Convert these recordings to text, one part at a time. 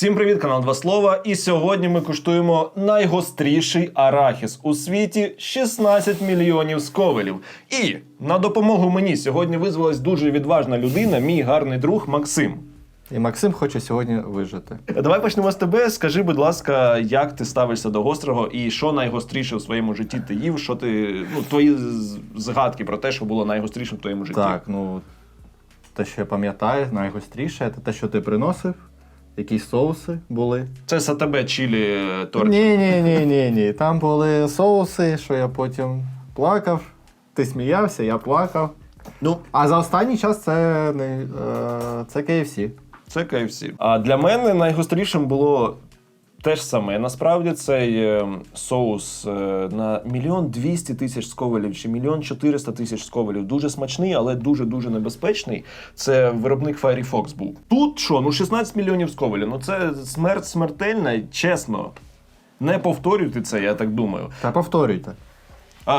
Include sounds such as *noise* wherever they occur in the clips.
Всім привіт, канал Два Слова. І сьогодні ми куштуємо найгостріший арахіс у світі 16 мільйонів сковелів. І на допомогу мені сьогодні визвалась дуже відважна людина, мій гарний друг Максим. І Максим хоче сьогодні вижити. Давай почнемо з тебе. Скажи, будь ласка, як ти ставишся до гострого і що найгостріше у своєму житті ти їв? Що ти ну твої згадки про те, що було найгострішим в твоєму житті? Так, ну те, що я пам'ятаю, найгостріше, це те, що ти приносив, якісь соуси були. Це сатабе чілі е, торт. Ні, ні, ні, ні, ні. Там були соуси, що я потім плакав. Ти сміявся, я плакав. Ну, А за останній час це не е, це KFC. Це KFC. А для мене найгострішим було те ж саме. Насправді цей е, соус е, на мільйон двісті тисяч сковелів чи мільйон чотириста тисяч сковелів. Дуже смачний, але дуже дуже небезпечний. Це виробник Fiery був. Тут що? Ну 16 мільйонів сковелів. Ну це смерть смертельна, чесно. Не повторюйте це, я так думаю. Та повторюйте.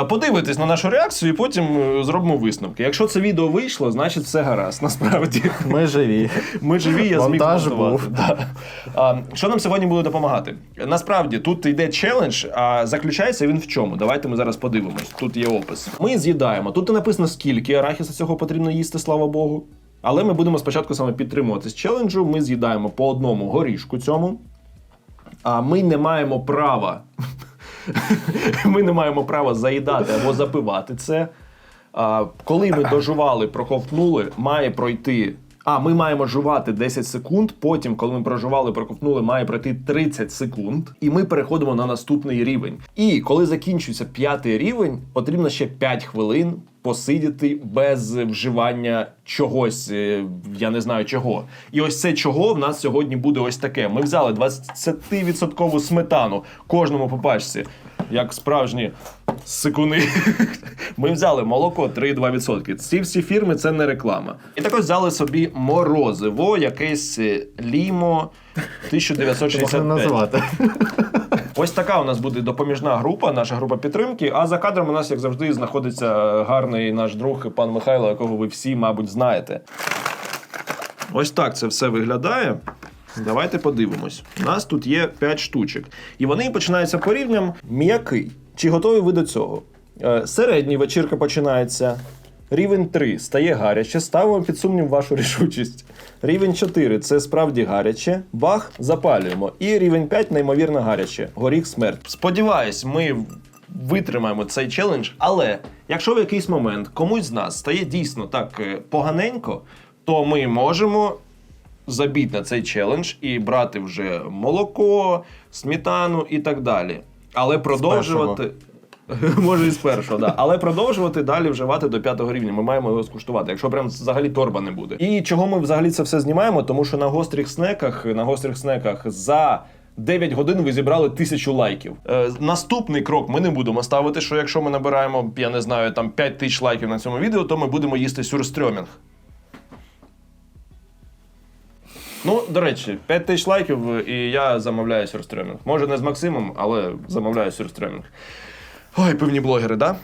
Подивитись на нашу реакцію і потім е, зробимо висновки. Якщо це відео вийшло, значить все гаразд. *laughs* Насправді. Ми живі. Ми живі, я зміг Монтаж був. Да. А, що нам сьогодні буде допомагати? Насправді тут йде челендж, а заключається він в чому? Давайте ми зараз подивимось. Тут є опис. Ми з'їдаємо. Тут і написано, скільки арахіса цього потрібно їсти, слава Богу. Але ми будемо спочатку саме підтримуватись челенджу. Ми з'їдаємо по одному горішку цьому. А ми не маємо права. Ми не маємо права заїдати або запивати це. А, коли ми дожували, проковтнули, має пройти. А, ми маємо жувати 10 секунд. Потім, коли ми прожували, проковтнули, має пройти 30 секунд, і ми переходимо на наступний рівень. І коли закінчується п'ятий рівень, потрібно ще 5 хвилин посидіти без вживання чогось, е, я не знаю чого. І ось це чого в нас сьогодні буде ось таке. Ми взяли 20% сметану кожному по пачці, як справжні сикуни. *laughs* Ми взяли молоко 3,2%. Ці всі фірми це не реклама. І також взяли собі морозиво, якесь е, лімо Можна 1965. Ось така у нас буде допоміжна група, наша група підтримки. А за кадром у нас, як завжди, знаходиться гарний наш друг пан Михайло, якого ви всі, мабуть, знаєте. Ось так це все виглядає. Давайте подивимось. У нас тут є 5 штучок. І вони починаються по рівням м'який. Чи готові ви до цього? Е, Середній вечірка починається. Рівень 3 стає гаряче, ставимо під сумнів вашу рішучість. Рівень 4 це справді гаряче. Бах, запалюємо. І рівень 5 неймовірно гаряче. Горіх смерть. Сподіваюсь, ми витримаємо цей челендж. Але якщо в якийсь момент комусь з нас стає дійсно так е, поганенько, то ми можемо забити на цей челендж і брати вже молоко, сметану і так далі. Але продовжувати. *laughs* Може, і з першого, да. Але продовжувати далі вживати до п'ятого рівня. Ми маємо його скуштувати, якщо прям взагалі торба не буде. І чого ми взагалі це все знімаємо? Тому що на гострих снеках, на гострих снеках за 9 годин ви зібрали тисячу лайків. Е, наступний крок ми не будемо ставити, що якщо ми набираємо, я не знаю, там 5 тисяч лайків на цьому відео, то ми будемо їсти сюрстрьомінг. Ну, до речі, 5 тисяч лайків, і я замовляю сюрстрьомінг. Може, не з Максимом, але замовляю сюрстрьомінг. Ой, певні блогери, да?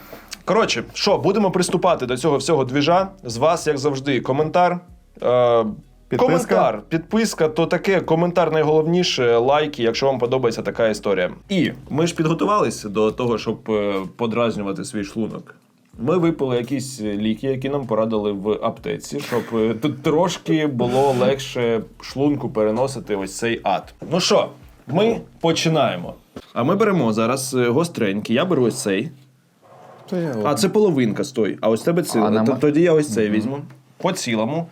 Коротше, що, будемо приступати до цього всього двіжа. З вас, як завжди, коментар. Е, Підписка. Коментар, підписка, то таке, коментар найголовніше, лайки, якщо вам подобається така історія. І ми ж підготувалися до того, щоб е, подразнювати свій шлунок. Ми випили якісь ліки, які нам порадили в аптеці, щоб е, тут трошки було легше шлунку переносити ось цей ад. Ну що, ми починаємо. А ми беремо зараз е, гостренький. Я беру ось цей. А це половинка, стой. А ось тебе А, ціла. Т- Тоді я ось цей візьму. По цілому.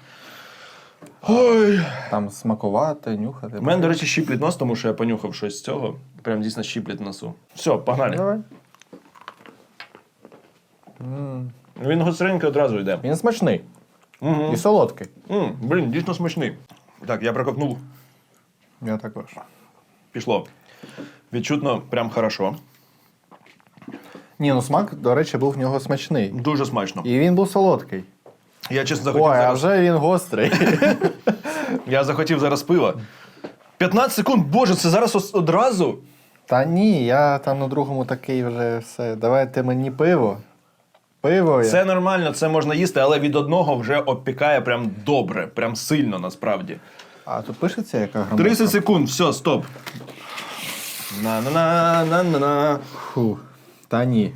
Ой. Там смакувати, нюхати. У мене, до речі, щіплять нос, тому що я понюхав щось з цього. Прям дійсно щіплять в носу. Все, погнали. Давай. Він гостренький одразу йде. Він смачний. Угу. І солодкий. М, блін, дійсно смачний. Так, я проковтнув. Я також. Пішло. Відчутно, прям хорошо. Ні, ну смак, до речі, був в нього смачний. Дуже смачно. І він був солодкий. Я чесно захотів Ой, а зараз. вже він гострий. *laughs* Я захотів зараз пива. 15 секунд, боже, це зараз одразу. Та ні, я там на другому такий вже все. Давайте мені пиво. Пиво. я. Це нормально, це можна їсти, але від одного вже обпікає прям добре, прям сильно насправді. А тут пишеться, яка громадка? 30 секунд, все, стоп. На-на-на-на-на-на. Фу. Та ні.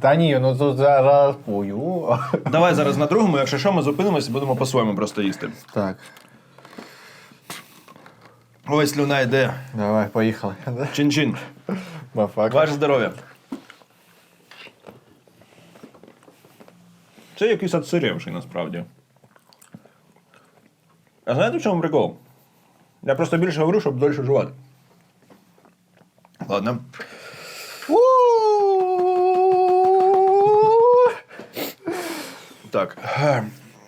Та ні, ну тут зараз пою. Давай зараз на другому, якщо що, ми зупинимося і будемо по-своєму просто їсти. Так, Ой, слюна йде. давай, поїхали. Чин-чин. Ваше здоров'я. Це якийсь отсиревший насправді. А знаєте, в чому прикол? Я просто більше говорю, щоб дольше жувати. Ладно. Так.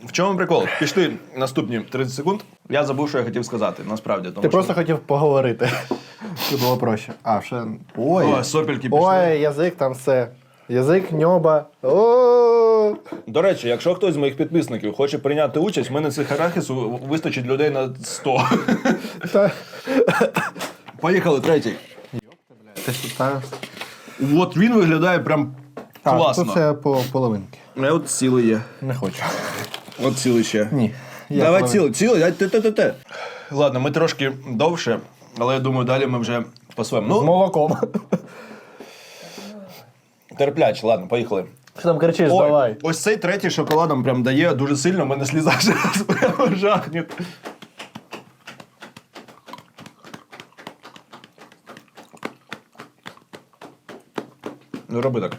В чому прикол? Пішли наступні 30 секунд. Я забув, що я хотів сказати, насправді. Тому Ти що... просто хотів поговорити. Щоб було проще. А, ще. Ой. О, сопельки пішли. Ой, язик там все. Язик, ньоба. О. До речі, якщо хтось з моїх підписників хоче прийняти участь, в мене цих арахісу вистачить людей на 100. Та- Поїхали, третій. Ти ставиш? От він виглядає прям А, класно. тут все по половинки. Не от цілий є. Не хочу. От цілий ще. Ні. Я Давай половин- цілий, цілий, дай те те те те Ладно, ми трошки довше, але я думаю, далі ми вже по-своєму. З Ну, молоком. терпляч, ладно, поїхали. Що там кричиш, Ой, давай. ось цей третій шоколадом прям дає дуже сильно, в мене сліза *laughs* жахне. Ну, роби так.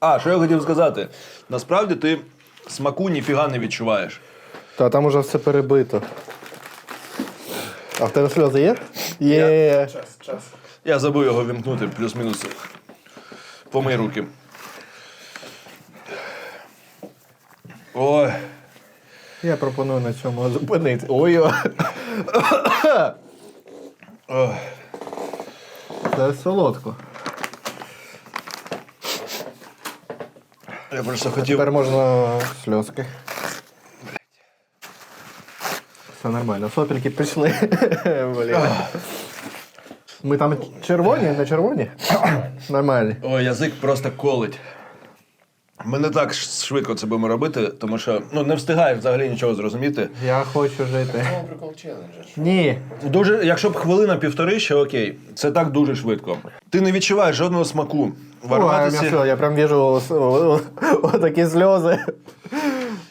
А, що я хотів сказати? Насправді ти смаку ніфіга не відчуваєш. Та там уже все перебито. А в тебе сльози є? Є. Я забув його вімкнути, плюс-мінус. Помий руки. Ой. Я пропоную на цьому зупинити. Ой. Ой. Це солодко. Я просто хотів. Тепер можна сльозки. Все нормально. Сопельки пішли. Блін. Ми там червоні, не червоні? *coughs* Нормальні. Ой, язик просто колить. Ми не так швидко це будемо робити, тому що ну, не встигаєш взагалі нічого зрозуміти. Я хочу жити. Ні. Дуже, якщо б хвилина півтори, ще окей. Це так дуже швидко. Ти не відчуваєш жодного смаку. В Ой, ароматиці, м'ясо, я прям вижу отакі сльози.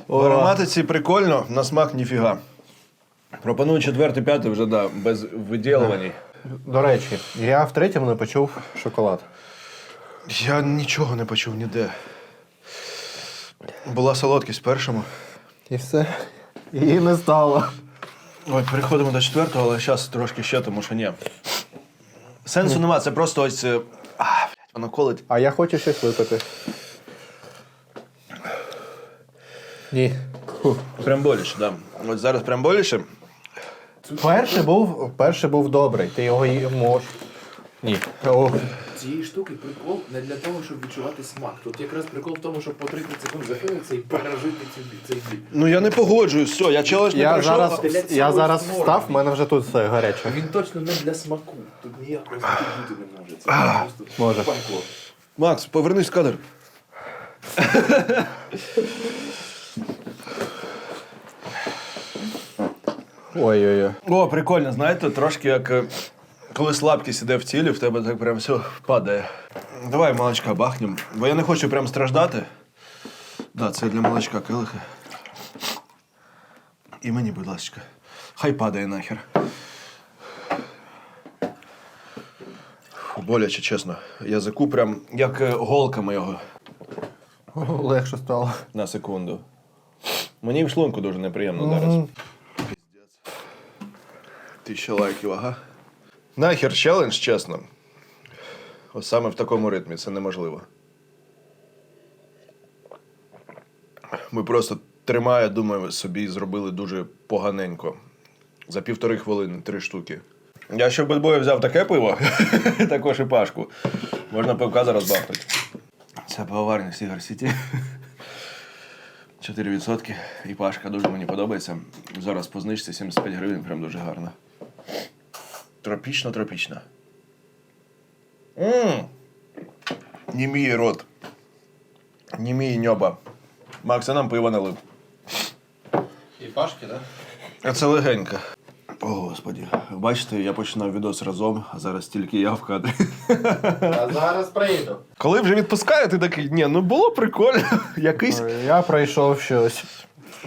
в ароматиці прикольно, на смак ніфіга. Пропоную четвертий, п'ятий вже да, без виділувань. До речі, я в третьому не почув шоколад. Я нічого не почув ніде. Була солодкість першому. І все. Її не стало. Ой, переходимо до четвертого, але зараз трошки ще, тому що ні. Сенсу нема, це просто ось. е, А, блядь, воно колить. А я хочу щось випити. Ні. Прям боляче, да. Ось зараз прям боляче. Перший був, перший був добрий, ти його можеш. Ні. О, Цієї штуки прикол не для того, щоб відчувати смак. Тут якраз прикол в тому, щоб по 30 секунд захилитися і пережити цей, цей біль. Ну я не погоджуюсь, все, я челендж не я пройшов. зараз, для я зараз встав, в мене вже тут все гаряче. Він точно не для смаку. Тут ніякого смаку бути не може. Це просто Може. панько. Макс, повернись в кадр. Ой-ой-ой. О, прикольно, знаєте, трошки як е, коли слабкість іде в тілі, в тебе так прям все падає. Давай молочка бахнем, бо я не хочу прям страждати. Да, це для молочка келихи. І мені, будь ласка. Хай падає нахер. Фу, Боляче, чесно. Язику прям як е, голками його Легше стало. на секунду. Мені в шлунку дуже неприємно зараз. Тисяча лайків, ага. Нахер челендж, чесно. Ось саме в такому ритмі це неможливо. Ми просто тримає, думаю, собі зробили дуже поганенько. За півтори хвилини три штуки. Я ще в бедбою взяв таке пиво, *laughs* також і пашку. Можна пивка зараз бахнути. Це пивоварня Сігар Сіті. 4% і пашка дуже мені подобається. Зараз по знижці 75 гривень, прям дуже гарно. Тропічно, тропічно. Мм. Німіє рот. Німіє ньоба. Макс, а нам пиво налив. Пашки, так? А це легенька. О, господі. Бачите, я починав відос разом, а зараз тільки я в кадрі. А зараз прийду. Коли вже відпускаю, ти такий, ні, ну було прикольно. *laughs* Якийсь. Я пройшов щось.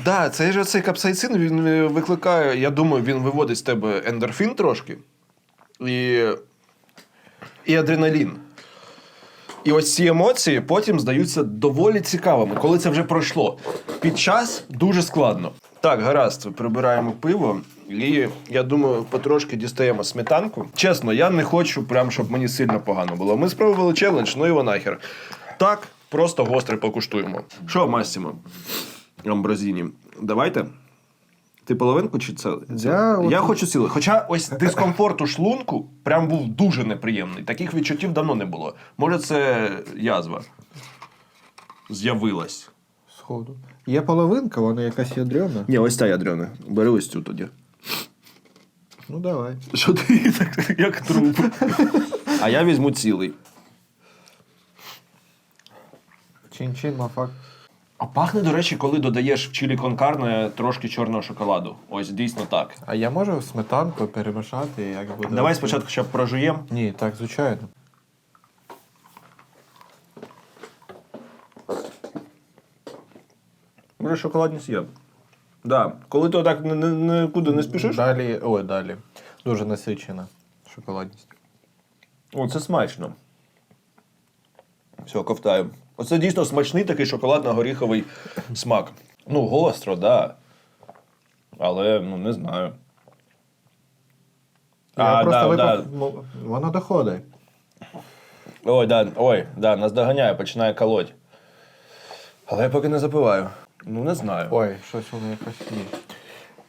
Да, цей же цей капсайцин він е, викликає, я думаю, він виводить з тебе ендорфін трошки і, і адреналін. І ось ці емоції потім здаються доволі цікавими, коли це вже пройшло. Під час дуже складно. Так, гаразд, прибираємо пиво. І я думаю, потрошки дістаємо сметанку. Чесно, я не хочу, прям, щоб мені сильно погано було. Ми спробували челендж, ну його нахер. Так, просто гостре покуштуємо. Що, Массимо? Амбразіні. Давайте. Ти половинку чи це? це? Я Я от- хочу ціле. Хоча ось *laughs* дискомфорт у шлунку прям був дуже неприємний. Таких відчуттів давно не було. Може, це язва з'явилась. Сходу. Є половинка, вона якась ядрена. Ні, ось ця ядрена. Бери ось цю тоді. Ну давай. Що ти так, як труп? А я візьму цілий. Чин-чин, мафак. А пахне, до речі, коли додаєш в чилі конкарне трошки чорного шоколаду. Ось дійсно так. А я можу сметанку перемішати, як буде. Давай спочатку ще прожуємо. Ні, так, звичайно. Може, шоколадність є. Да. Коли ти отак ні- ні- нікуди не спішиш, Далі. Ой, далі. Дуже насичена шоколадність. о, це смачно. Все, ковтаю. Оце дійсно смачний такий шоколадно-горіховий смак. Ну, гостро, так. Да. Але ну не знаю. Я А, просто да, випав. да. ну, Воно доходить. Ой, да, ой, да, нас доганяє, починає колоть. Але я поки не запиваю. Ну, не знаю. Ой, щось воно якось є.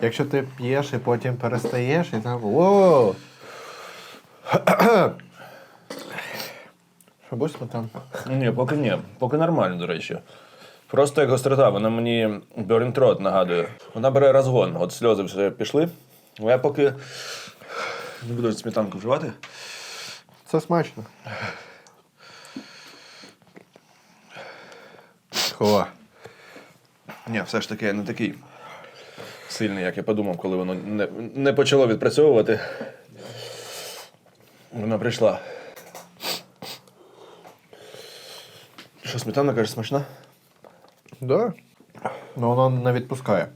Якщо ти п'єш і потім перестаєш, і там. Воу! Що будь сметанка? Ні, поки ні. Поки нормально, до речі. Просто як гострота, вона мені Throat нагадує. Вона бере розгон. От сльози вже пішли. Я поки не буду сметанку вживати. Це смачно. Хо. Ні, все ж таки я не такий сильний, як я подумав, коли воно не, не почало відпрацьовувати. Вона прийшла. Що, сметана, кажеш, смачна? Да. Ну воно не відпускає.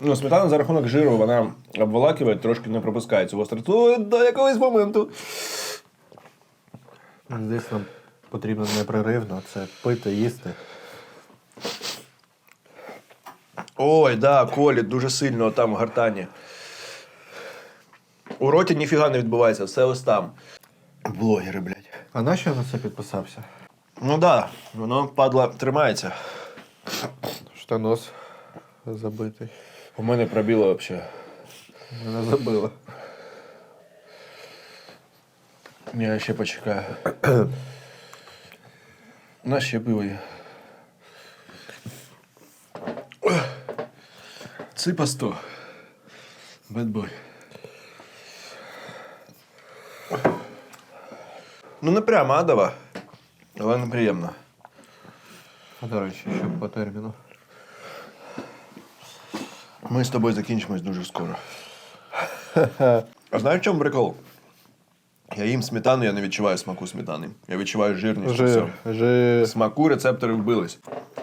Ну, сметана за рахунок жиру, вона обволакиває, трошки не пропускає цю гостроту до якогось моменту. Здесь нам потрібно непреривно це пити, їсти. Ой, да, коліт дуже сильно там в гартані. У роті ніфіга не відбувається, все ось там. Блогери, блядь. А на що я на це підписався? Ну да, воно падла тримається. Штанос забитий. У мене пробіло взагалі. Мене забило. Я ще почекаю. У нас ще пиво є. Ципа 100. Бедбой. Ну не прямо адова, Але неприємно. Речі, що по терміну. Ми з тобою закінчимось дуже скоро. А знаєш в чому прикол? Я їм сметану, я не відчуваю смаку сметани. Я відчуваю жирність. Жир, все. жир. Смаку рецептори вбились.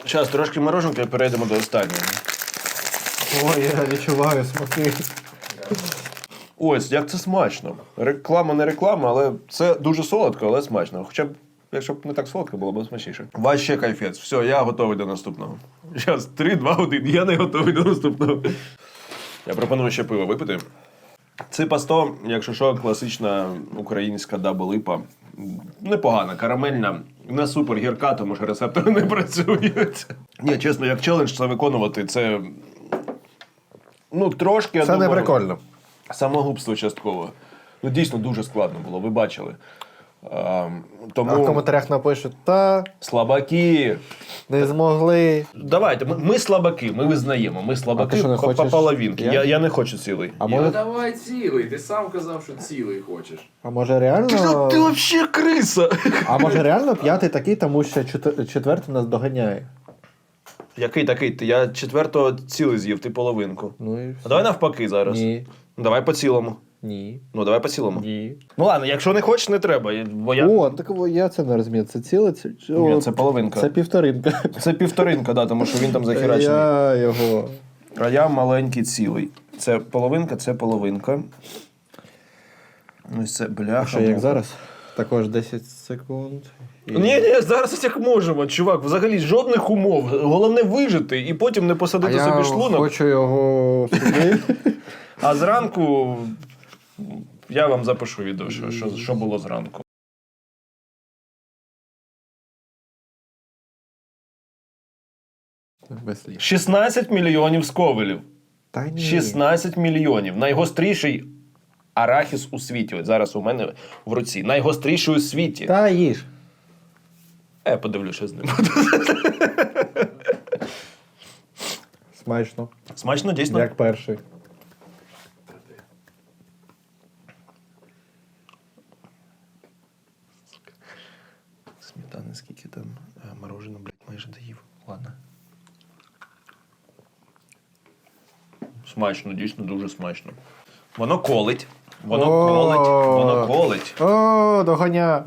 Зараз трошки мороженка і перейдемо до останнього. Ой, я відчуваю смаки. Ось, як це смачно. Реклама не реклама, але це дуже солодко, але смачно. Хоча б, якщо б не так солодко, було б смачніше. Вас ще кайфець. Все, я готовий до наступного. Зараз 3, 2, 1. Я не готовий до наступного. Я пропоную ще пиво випити. Ципа 100, якщо що, класична українська дабл-іпа. Непогана, карамельна, не супер гірка, тому що рецептори не працюють. Ні, чесно, як челендж це виконувати, це. Ну, трошки. я Це не думаю, прикольно. Самогубство частково. Ну, дійсно дуже складно було, ви бачили. А, тому А в коментарях напишуть, та слабаки. не змогли. Давайте, ми, ми слабаки, ми визнаємо. Ми слабаки ти по, хочеш? половинки. Я? Я, я не хочу цілий. А Ну може, давай цілий, ти сам казав, що цілий хочеш. а може реально. Ти взагалі криса. А може реально п'ятий такий, тому що четвертий нас доганяє. Який такий? Ти- Я четвертого цілий з'їв, ти половинку. Ну і А давай навпаки зараз. Ні. Ну, Давай по цілому. Ні. Ну, давай по цілому. Ні. Ну ладно, якщо не хочеш, не треба. Бо я... О, так я це не розумію. Це ціле? Це, Ні, це половинка. це півторинка. Це півторинка, да, тому що він там захерачений. Я його. А я маленький цілий. Це половинка, це половинка. Ось це бляха. Що як зараз? Також 10 секунд. І- Ні, ні, зараз ось як можемо, чувак. Взагалі жодних умов. Головне вижити і потім не А посадити я собі шлунок. хочу його *laughs* сюди. А зранку я вам запишу відео, що, що, що було зранку. Без слів. 16 мільйонів сковелів. Та ні. 16 мільйонів. Найгостріший арахіс у світі. От зараз у мене в руці. Найгостріший у світі. Та їж. А Я подивлюся з ним. *laughs* Смачно. Смачно, дійсно. Як перший. Сметани, скільки там е, мороженого, блядь, майже доїв. Ладно. Смачно, дійсно дуже смачно. Воно колить. Воно О. колить, воно колить. О, догоня.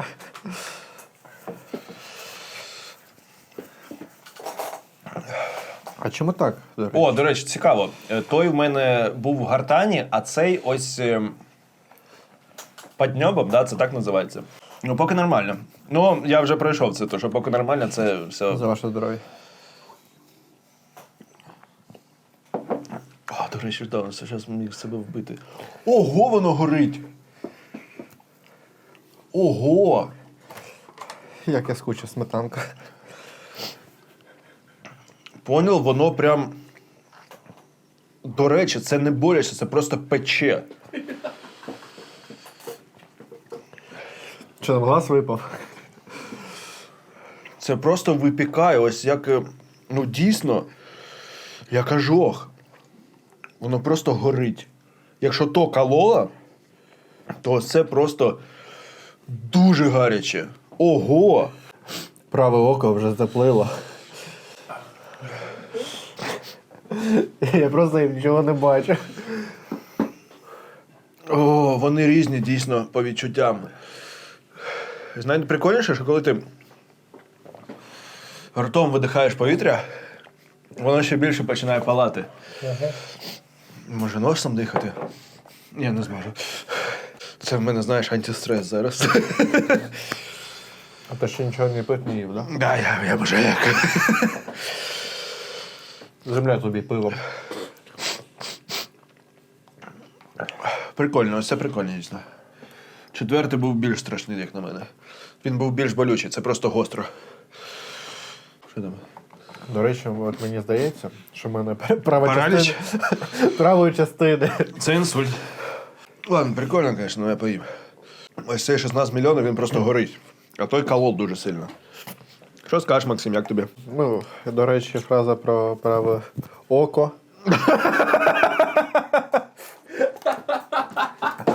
А чому так? до речі? О, до речі, цікаво. Е, Той в мене був в гартані, а цей ось е, падньобом, да, це так називається. Ну, поки нормально. Ну, я вже пройшов це, то що поки нормально, це все. За ваше здоров'я. Речі, зараз міг себе вбити. Ого, воно горить! Ого! Як я скучив сметанка. Поняв, воно прям. До речі, це не боляче, це просто пече. Чи там глаз випав? Це просто випікає, ось як. е, Ну, дійсно, як ожог. Воно просто горить. Якщо то калола, то це просто дуже гаряче. Ого! Праве око вже заплило. Я просто нічого не бачу. О, вони різні дійсно по відчуттям. Знаєте, прикольніше, що коли ти ртом видихаєш повітря, воно ще більше починає палати. Може, носом дихати? Я не зможу. Це в мене, знаєш, антистрес зараз. А ти ще нічого не пив, не їв, да? Да, я, я вже як. Земля тобі пивом. Прикольно, ось це прикольно, дійсно. Четвертий був більш страшний, як на мене. Він був більш болючий, це просто гостро. Що там? До речі, от мені здається, що в мене права Параліч? частина *laughs* правої частини. Це інсульт. Ладно, прикольно, звісно, але я поїм. Ось цей 16 мільйонів, він просто горить. А той колол дуже сильно. Що скажеш, Максим, як тобі? Ну, до речі, фраза про праве око.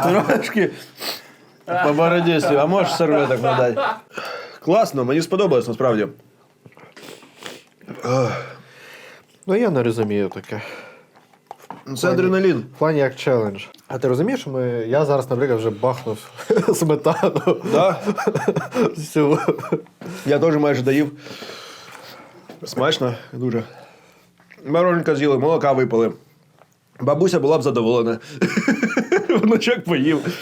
Трошки по бороді, а можеш серветок надати? Класно, мені сподобалось насправді. Ну, я не розумію таке. Це адреналін. В плані як челендж. А ти розумієш, ми... я зараз, наприклад, вже бахнув *laughs* сметану Да? *laughs* всю. Я теж майже доїв. Смачно, дуже. Мороженка з'їли, молока випили. Бабуся була б задоволена. *laughs* Внучок поїв.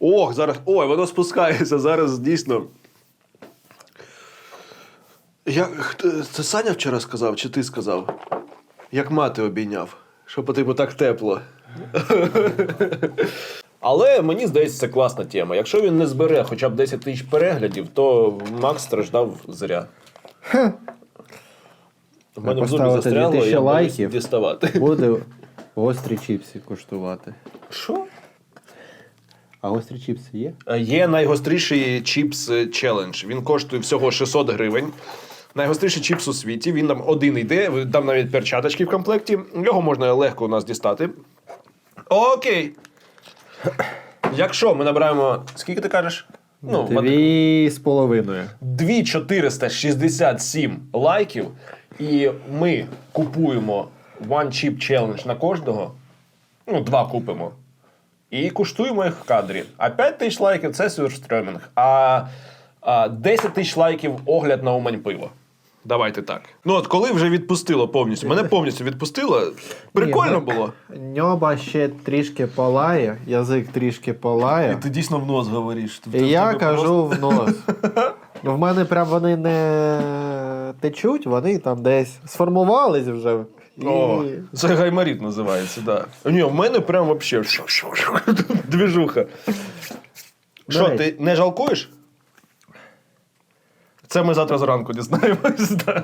Ох, зараз. Ой, воно спускається. Зараз дійсно. Я, це Саня вчора сказав, чи ти сказав? Як мати обійняв. Що по типу так тепло. *laughs* Але мені здається, це класна тема. Якщо він не збере хоча б 10 тисяч переглядів, то Макс страждав зря. У мене в зубі Поставити застряло, 2000 я лайків. діставати. Буде гострі чіпси куштувати. Що? А гострі чіпси є? Е, Є найгостріший чіпс е, челендж. Він коштує всього 600 гривень. Найгостріший чіпс у світі. Він там один йде, там навіть перчаточки в комплекті. Його можна легко у нас дістати. Окей. Якщо ми набираємо. Скільки ти кажеш? Ну, Дві з половиною. 2467 лайків. І ми купуємо One Chip Challenge на кожного. Ну, два купимо. І куштуємо їх в кадрі. А 5 тисяч лайків це сюрстрьомінг. А, а 10 тисяч лайків огляд на Умань пиво. Давайте так. Ну от коли вже відпустило повністю, мене повністю відпустило. Прикольно Ні, ну, було. Ньоба ще трішки палає, язик трішки палає. І Ти дійсно в нос говориш. І я кажу в *laughs* нос. В мене прям вони не течуть, вони там десь сформувались вже. І... О, це гайморіт називається, так. Да. Ні, в мене прям вообще двіжуха. Що, ти не жалкуєш? Це ми завтра зранку дізнаємось. да.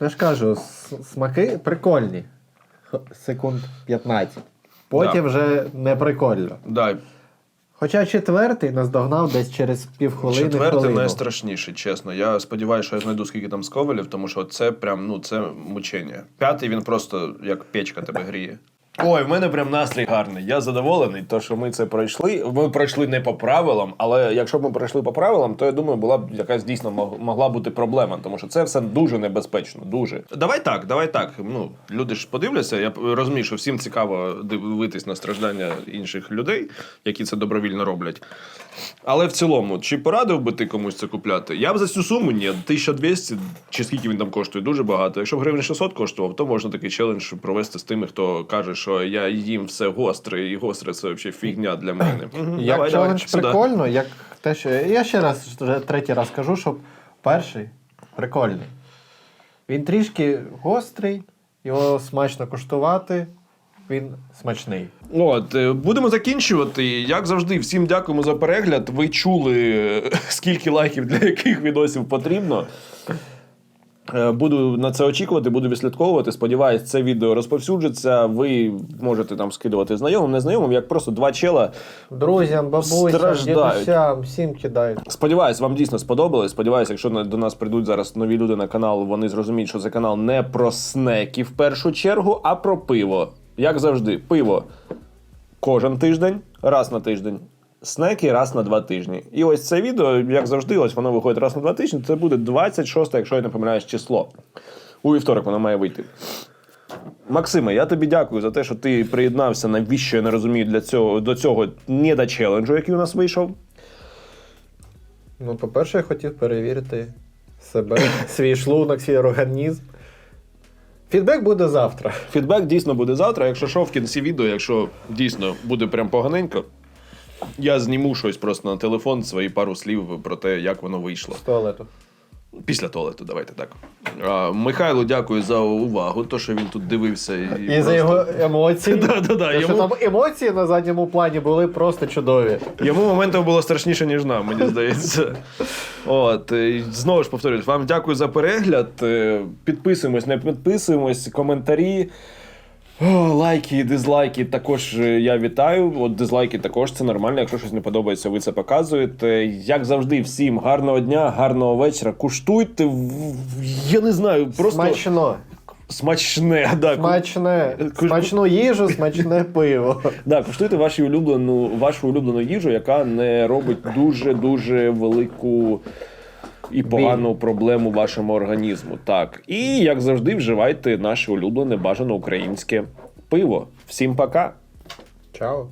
Я ж кажу, с- смаки прикольні. Х- Секунд 15. Потім Да. вже не прикольно. Да, Хоча четвертий наздогнав десь через півхвилини. Четвертий хвилину. найстрашніший, чесно. Я сподіваюся, що я знайду скільки там сковелів, тому що це прям ну це мучення. П'ятий він просто як печка тебе гріє. Ой, в мене прям настрій гарний. Я задоволений, то що ми це пройшли. Ми пройшли не по правилам, але якщо б ми пройшли по правилам, то я думаю, була б якась дійсно могла бути проблема, тому що це все дуже небезпечно. Дуже давай так, давай так. Ну люди ж подивляться. Я розумію, що всім цікаво дивитись на страждання інших людей, які це добровільно роблять. Але в цілому, чи порадив би ти комусь це купляти? Я б за цю суму ні, 1200, чи скільки він там коштує, дуже багато. Якщо б гривень 600 коштував, то можна такий челендж провести з тими, хто каже, що я їм все гостре, і гостре це взагалі фігня для мене. Як давай, челендж сюди. прикольно, як те, що. Я ще раз вже третій раз кажу, що перший прикольний. Він трішки гострий, його смачно куштувати, він смачний. От, е, будемо закінчувати. Як завжди, всім дякуємо за перегляд. Ви чули, е, *laughs* скільки лайків для яких відосів потрібно. Е, Буду на це очікувати, буду відслідковувати. Сподіваюсь, це відео розповсюджиться. Ви можете там скидувати знайомим, незнайомим, як просто два чела. Друзям, бабусям, дідусям, всім кидають. Сподіваюсь, вам дійсно сподобалось. Сподіваюсь, якщо до нас прийдуть зараз нові люди на канал, вони зрозуміють, що це канал не про снеки в першу чергу, а про пиво. Як завжди, пиво кожен тиждень, раз на тиждень. Снеки раз на два тижні. І ось це відео, як завжди, ось воно виходить раз на два тижні. Це буде 26, якщо я не помиляюсь, число. У вівторок воно має вийти. Максиме, я тобі дякую за те, що ти приєднався. Навіщо я не розумію для цього до цього не до челенджу, який у нас вийшов. Ну, по-перше, я хотів перевірити себе, *laughs* свій шлунок, свій організм. Фідбек буде завтра. Фідбек дійсно буде завтра. Якщо що, в кінці відео, якщо дійсно буде прям поганенько, я зніму щось просто на телефон, свої пару слів про те, як воно вийшло. З туалету. Після туалету, давайте так. А, Михайлу, дякую за увагу, то, що він тут дивився. І, І за його емоції. *laughs* Да-да-да, Тому що йому- там емоції на задньому плані були просто чудові. Йому моментів було страшніше, ніж нам, мені здається. От, е, знову ж повторюсь, вам дякую за перегляд. Е, Підписуємось, не підписуємось, коментарі. О, лайки, дизлайки також е, я вітаю. От дизлайки також це нормально. Якщо щось не подобається, ви це показуєте. Як завжди, всім гарного дня, гарного вечора. Куштуйте. Я не знаю, просто Смачно. смачне. *laughs* Да, Смачне. Куш- Смачну їжу, смачне *laughs* пиво. Да, куштуйте вашу улюблену, вашу улюблену їжу, яка не робить дуже дуже велику і погану проблему вашому організму. Так. І як завжди, вживайте наше улюблене бажано українське пиво. Всім пока! Чао.